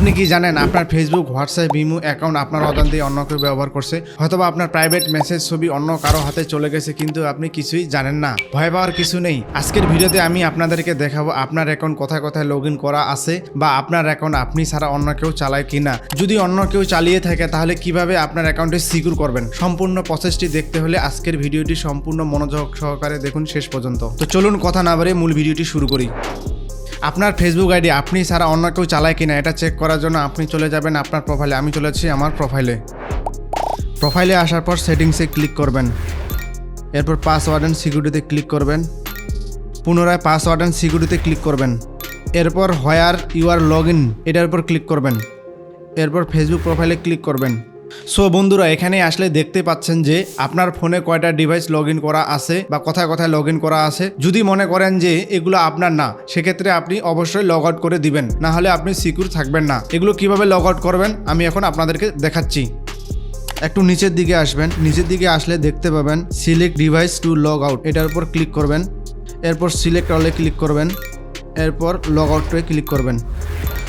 আপনি কি জানেন আপনার ফেসবুক হোয়াটসঅ্যাপ বিমু অ্যাকাউন্ট আপনার অজান্তেই অন্য কেউ ব্যবহার করছে? হয়তোবা আপনার প্রাইভেট মেসেজ ছবি অন্য কারও হাতে চলে গেছে কিন্তু আপনি কিছুই জানেন না। ভয় পাওয়ার কিছু নেই। আজকের ভিডিওতে আমি আপনাদেরকে দেখাবো আপনার অ্যাকাউন্ট কোথায় কোথায় লগ করা আছে বা আপনার অ্যাকাউন্ট আপনি ছাড়া অন্য কেউ চালায় কিনা। যদি অন্য কেউ চালিয়ে থাকে তাহলে কীভাবে আপনার অ্যাকাউন্টে সিকিউর করবেন? সম্পূর্ণ প্রসেসটি দেখতে হলে আজকের ভিডিওটি সম্পূর্ণ মনোযোগ সহকারে দেখুন শেষ পর্যন্ত। তো চলুন কথা না বাড়িয়ে মূল ভিডিওটি শুরু করি। আপনার ফেসবুক আইডি আপনি ছাড়া অন্য কেউ চালায় কিনা এটা চেক করার জন্য আপনি চলে যাবেন আপনার প্রোফাইলে আমি চলে যাচ্ছি আমার প্রোফাইলে প্রোফাইলে আসার পর সেটিংসে ক্লিক করবেন। এরপর পাসওয়ার্ড অ্যান্ড সিকিউরিটিতে ক্লিক করবেন। পুনরায় পাসওয়ার্ড অ্যান্ড সিকিউরিটিতে ক্লিক করবেন। এরপর where you are log in এটার উপর ক্লিক করবেন। এরপর ফেসবুক প্রোফাইলে ক্লিক করবেন। সো বন্ধুরা, এখানে আসলে দেখতে পাচ্ছেন যে আপনার ফোনে কয়টা ডিভাইস লগ করা আছে বা কোথায় কোথায় লগ করা আছে। যদি মনে করেন যে এগুলো আপনার না, সেক্ষেত্রে আপনি অবশ্যই লগ আউট করে দিবেন। না হলে আপনি সিকিউর থাকবেন না। এগুলো কীভাবে লগ আউট করবেন, আমি এখন আপনাদেরকে দেখাচ্ছি। একটু নিচের দিকে আসবেন। নিচের দিকে আসলে দেখতে পাবেন select device to log out এটার উপর ক্লিক করবেন। এরপর সিলেক্ট অলে ক্লিক করবেন। এরপর লগ আউটে ক্লিক করবেন।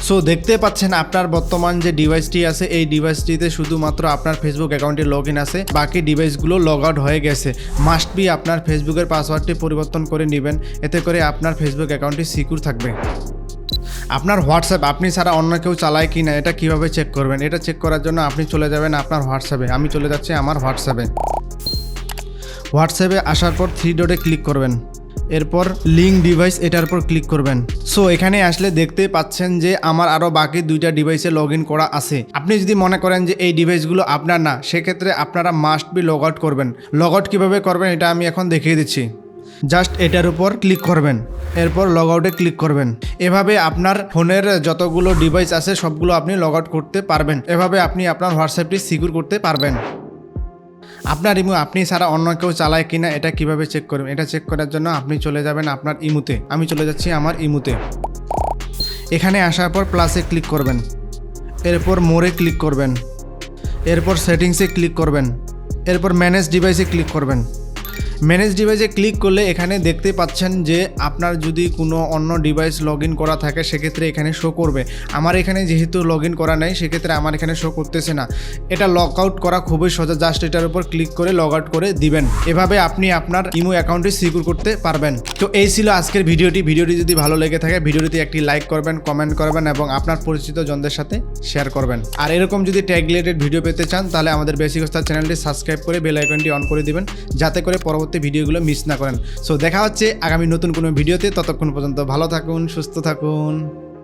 সো দেখতে পাচ্ছেন আপনার বর্তমান যে ডিভাইসটি আছে, এই ডিভাইসটিতে শুধুমাত্র আপনার ফেসবুক অ্যাকাউন্টে লগ ইন আছে। বাকি ডিভাইসগুলো লগ আউট হয়ে গেছে। মাস্ট বি আপনার ফেসবুকের পাসওয়ার্ডটি পরিবর্তন করে নেবেন। এতে করে আপনার ফেসবুক অ্যাকাউন্টটি সিকিউর থাকবে। আপনার হোয়াটসঅ্যাপ আপনি ছাড়া অন্য কেউ চালায় কি না, এটা কীভাবে চেক করবেন? এটা চেক করার জন্য আপনি চলে যাবেন আপনার হোয়াটসঅ্যাপে আমি চলে যাচ্ছি আমার হোয়াটসঅ্যাপে হোয়াটসঅ্যাপে আসার পর থ্রি ডটে ক্লিক করবেন। এরপর লিঙ্ক ডিভাইস এটার উপর ক্লিক করবেন। সো এখানে আসলে দেখতে পাচ্ছেন যে আমার আরও বাকি দুইটা ডিভাইসে লগ করা আছে। আপনি যদি মনে করেন যে এই ডিভাইসগুলো আপনার না, সেক্ষেত্রে আপনারা মাস্ট বি লগ আউট করবেন। লগ আউট কীভাবে করবেন এটা আমি এখন দেখিয়ে দিচ্ছি। জাস্ট এটার উপর ক্লিক করবেন। এরপর লগ আউটে ক্লিক করবেন। এভাবে আপনার ফোনের যতগুলো ডিভাইস আছে, সবগুলো আপনি লগ আউট করতে পারবেন। এভাবে আপনি আপনার হোয়াটসঅ্যাপটি সিকিউর করতে পারবেন। আপনার ইমু আপনি ছাড়া অন্য কেউ চালায় কিনা এটা কীভাবে চেক করবেন? এটা চেক করার জন্য আপনি চলে যাবেন আপনার ইমুতে। আমি চলে যাচ্ছি আমার ইমুতে। এখানে আসার পর প্লাসে ক্লিক করবেন। এরপর মোরে ক্লিক করবেন। এরপর সেটিংসে ক্লিক করবেন। এরপর ম্যানেজ ডিভাইসে ক্লিক করবেন। ম্যানেজ ডিভাইসে ক্লিক করলে এখানে দেখতে পাচ্ছেন যে আপনার যদি কোনো অন্য ডিভাইস লগ করা থাকে, সেক্ষেত্রে এখানে শো করবে। আমার এখানে যেহেতু লগ করা নেই, সেক্ষেত্রে আমার এখানে শো করতেছে না। এটা লগ আউট করা খুবই সোজা জাস্ট এটার উপর ক্লিক করে লগ আউট করে দিবেন। এভাবে আপনি আপনার ইমো অ্যাকাউন্টটি সিকিউর করতে পারবেন। তো এই ছিল আজকের ভিডিওটি। ভিডিওটি যদি ভালো লেগে থাকে, ভিডিওটিতে একটি লাইক করবেন কমেন্ট করবেন এবং আপনার পরিচিত জনদের সাথে শেয়ার করবেন। আর এরকম যদি ট্যাগ রিলেটেড ভিডিও পেতে চান, তাহলে আমাদের বেসিক চ্যানেলটি সাবস্ক্রাইব করে বেল আইকনটি অন করে দিবেন, যাতে করে পরবর্তী ভিডিওগুলো মিস না করেন। সো দেখা হচ্ছে আগামী নতুন কোনো ভিডিওতে। ততক্ষণ পর্যন্ত ভালো থাকুন, সুস্থ থাকুন।